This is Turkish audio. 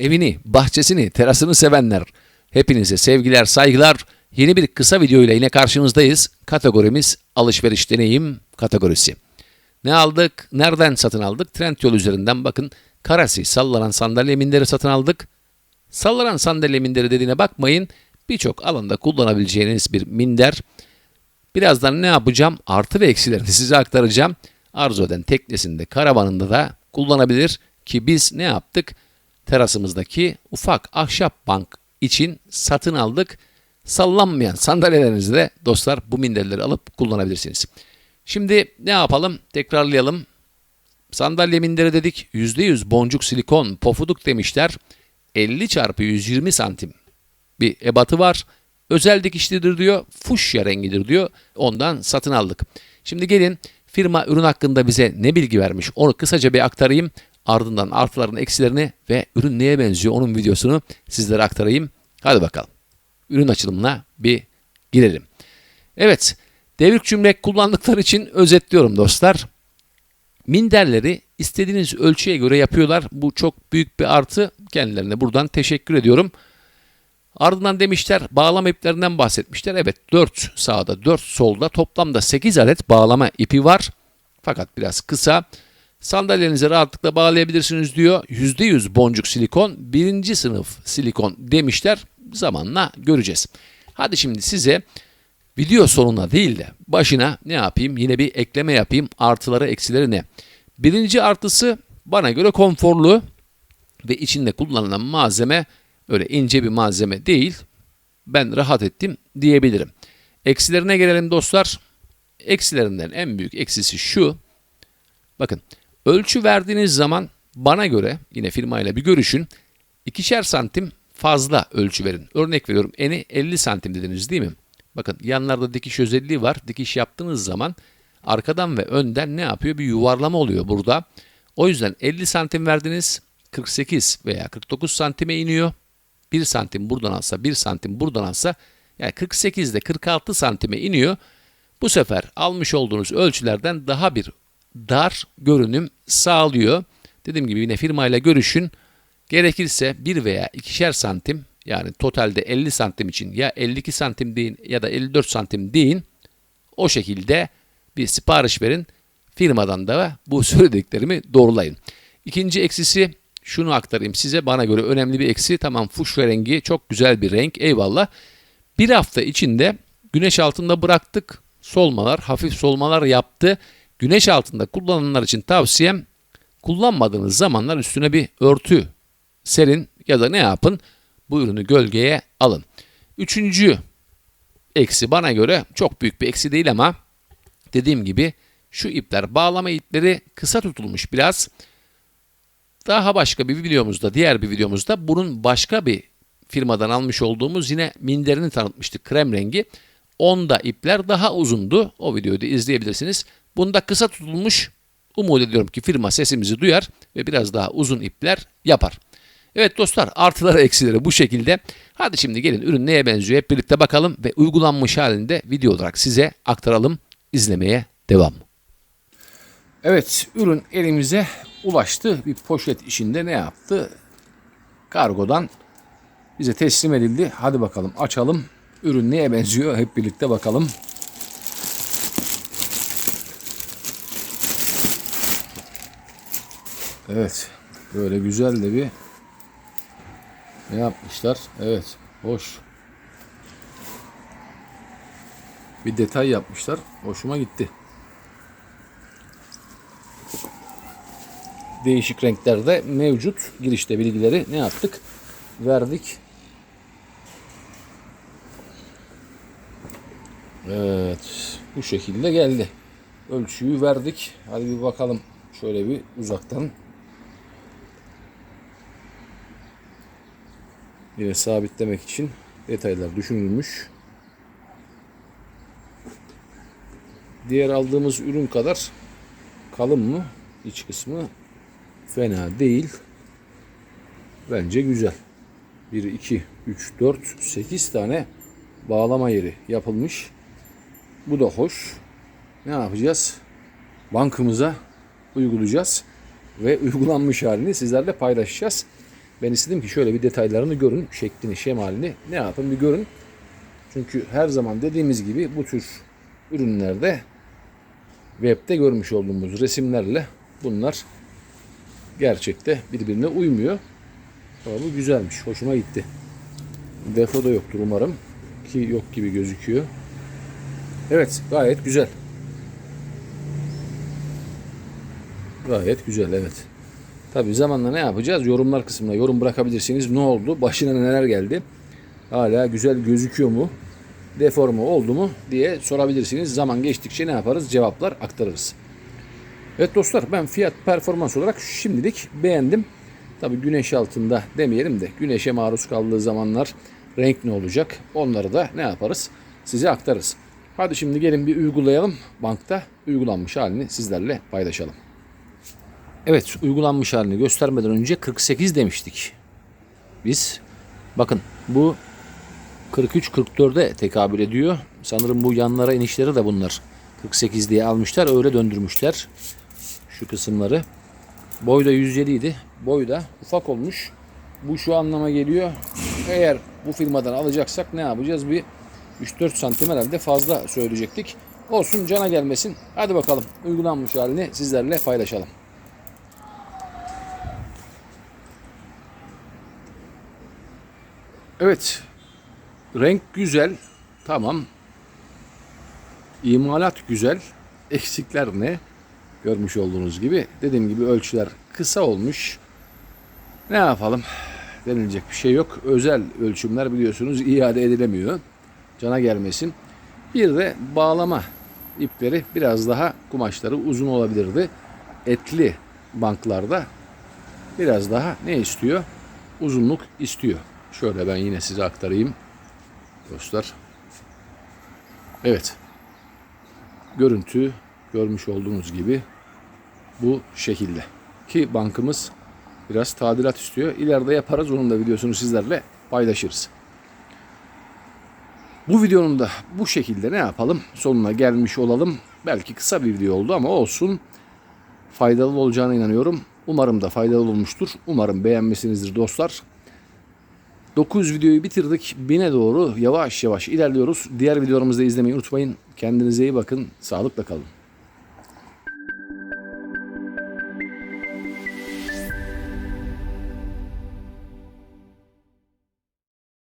evini, bahçesini, terasını sevenler. Hepinize sevgiler, saygılar. Yeni bir kısa video ile yine karşınızdayız. Kategorimiz alışveriş deneyim kategorisi. Ne aldık? Nereden satın aldık? Trendyol üzerinden bakın. Karasi sallanan sandalye minderi satın aldık. Sallanan sandalye minderi dediğine bakmayın. Birçok alanda kullanabileceğiniz bir minder. Birazdan ne yapacağım? Artı ve eksilerini size aktaracağım. Arzu eden teknesinde, karavanında da kullanabilir ki biz ne yaptık? Terasımızdaki ufak ahşap bank için satın aldık. Sallanmayan sandalyelerinizi de dostlar bu minderleri alıp kullanabilirsiniz. Şimdi ne yapalım? Tekrarlayalım. Sandalye minderi dedik. %100 boncuk silikon pofuduk demişler. 50 çarpı 120 santim bir ebatı var. Özel dikişlidir diyor. Fuşya rengidir diyor. Ondan satın aldık. Şimdi gelin firma ürün hakkında bize ne bilgi vermiş onu kısaca bir aktarayım. Ardından artılarını eksilerini ve ürün neye benziyor onun videosunu sizlere aktarayım. Hadi bakalım. Ürün açılımına bir girelim. Evet. Devrik cümle kullandıkları için özetliyorum dostlar. Minderleri istediğiniz ölçüye göre yapıyorlar. Bu çok büyük bir artı. Kendilerine buradan teşekkür ediyorum. Ardından demişler bağlama iplerinden bahsetmişler. Evet 4 sağda 4 solda toplamda 8 adet bağlama ipi var. Fakat biraz kısa. Sandalyenize rahatlıkla bağlayabilirsiniz diyor. %100 boncuk silikon, birinci sınıf silikon demişler. Zamanla göreceğiz. Hadi şimdi size video sonuna değil de başına ne yapayım? Yine bir ekleme yapayım. Artıları eksileri ne? Birinci artısı bana göre konforlu ve içinde kullanılan malzeme öyle ince bir malzeme değil. Ben rahat ettim diyebilirim. Eksilerine gelelim dostlar. Eksilerinden en büyük eksisi şu. Bakın ölçü verdiğiniz zaman bana göre yine firmayla bir görüşün. ikişer santim fazla ölçü verin. Örnek veriyorum eni 50 santim dediniz değil mi? Bakın yanlarda dikiş özelliği var. Dikiş yaptığınız zaman arkadan ve önden ne yapıyor? Bir yuvarlama oluyor burada. O yüzden 50 santim verdiniz 48 veya 49 santime iniyor. 1 santim buradan alsa 1 santim buradan alsa yani 48 ile 46 santime iniyor. Bu sefer almış olduğunuz ölçülerden daha bir dar görünüm sağlıyor. Dediğim gibi yine firmayla görüşün. Gerekirse 1 veya 2'şer santim yani totalde 50 santim için ya 52 santim deyin ya da 54 santim deyin. O şekilde bir sipariş verin. Firmadan da bu söylediklerimi doğrulayın. İkinci eksisi şunu aktarayım size. Bana göre önemli bir eksi. Tamam fuşya rengi çok güzel bir renk. Eyvallah. Bir hafta içinde güneş altında bıraktık. Solmalar, hafif solmalar yaptı. Güneş altında kullananlar için tavsiyem kullanmadığınız zamanlar üstüne bir örtü serin ya da ne yapın? Bu ürünü gölgeye alın. Üçüncü eksi bana göre çok büyük bir eksi değil ama dediğim gibi şu ipler bağlama ipleri kısa tutulmuş biraz. Daha başka bir videomuzda, diğer bir videomuzda bunun başka bir firmadan almış olduğumuz yine minderini tanıtmıştık krem rengi. Onda ipler daha uzundu. O videoyu da izleyebilirsiniz. Bunda kısa tutulmuş. Umut ediyorum ki firma sesimizi duyar ve biraz daha uzun ipler yapar. Evet dostlar artıları eksileri bu şekilde. Hadi şimdi gelin ürün neye benziyor hep birlikte bakalım ve uygulanmış halinde video olarak size aktaralım. İzlemeye devam. Evet ürün elimize ulaştı. Bir poşet işinde ne yaptı? Kargodan bize teslim edildi. Hadi bakalım açalım. Ürün neye benziyor hep birlikte bakalım. Evet. Böyle güzel de bir ne yapmışlar? Evet. Hoş. Bir detay yapmışlar. Hoşuma gitti. Değişik renklerde mevcut. Girişte bilgileri ne yaptık? Verdik. Evet. Bu şekilde geldi. Ölçüyü verdik. Hadi bir bakalım. Şöyle bir uzaktan. Yine sabitlemek için detaylar düşünülmüş. Diğer aldığımız ürün kadar kalın mı? İç kısmı fena değil. Bence güzel. 1, 2, 3, 4, 8 tane bağlama yeri yapılmış. Bu da hoş. Ne yapacağız? Bankımıza uygulayacağız ve uygulanmış halini sizlerle paylaşacağız. Ben istedim ki şöyle bir detaylarını görün, şeklini, şemalini ne yapın bir görün. Çünkü her zaman dediğimiz gibi bu tür ürünlerde webde görmüş olduğumuz resimlerle bunlar gerçekte birbirine uymuyor. Ama bu güzelmiş. Hoşuma gitti. Defo da yoktur umarım. Ki yok gibi gözüküyor. Evet gayet güzel. Gayet güzel evet. Tabi zamanla ne yapacağız? Yorumlar kısmına yorum bırakabilirsiniz. Ne oldu? Başına neler geldi? Hala güzel gözüküyor mu? Deforme oldu mu diye sorabilirsiniz. Zaman geçtikçe ne yaparız? Cevaplar aktarırız. Evet dostlar ben fiyat performans olarak şimdilik beğendim. Tabi güneş altında demeyelim de güneşe maruz kaldığı zamanlar renk ne olacak? Onları da ne yaparız? Size aktarırız. Hadi şimdi gelin bir uygulayalım. Bankta uygulanmış halini sizlerle paylaşalım. Evet uygulanmış halini göstermeden önce 48 demiştik. Biz bakın bu 43-44'e tekabül ediyor. Sanırım bu yanlara inişleri de bunlar 48 diye almışlar. Öyle döndürmüşler şu kısımları. Boy da 107 idi. Boy da ufak olmuş. Bu şu anlama geliyor. Eğer bu firmadan alacaksak ne yapacağız? Bir 3-4 santim herhalde fazla söyleyecektik. Olsun cana gelmesin. Hadi bakalım uygulanmış halini sizlerle paylaşalım. Evet. Renk güzel. Tamam. İmalat güzel. Eksikler ne? Görmüş olduğunuz gibi. Dediğim gibi ölçüler kısa olmuş. Ne yapalım? Denilecek bir şey yok. Özel ölçümler biliyorsunuz iade edilemiyor. Cana gelmesin. Bir de bağlama ipleri biraz daha kumaşları uzun olabilirdi. Etli banklarda biraz daha ne istiyor? Uzunluk istiyor. Şöyle ben yine size aktarayım. Dostlar. Evet. Görüntü görmüş olduğunuz gibi bu şekilde. Ki bankımız biraz tadilat istiyor. İleride yaparız. Onun da videosunu sizlerle paylaşırız. Bu videonun da bu şekilde ne yapalım? Sonuna gelmiş olalım. Belki kısa bir video oldu ama olsun. Faydalı olacağına inanıyorum. Umarım da faydalı olmuştur. Umarım beğenmişsinizdir dostlar. 9 videoyu bitirdik. 1000'e doğru yavaş yavaş ilerliyoruz. Diğer videolarımızı da izlemeyi unutmayın. Kendinize iyi bakın. Sağlıkla kalın.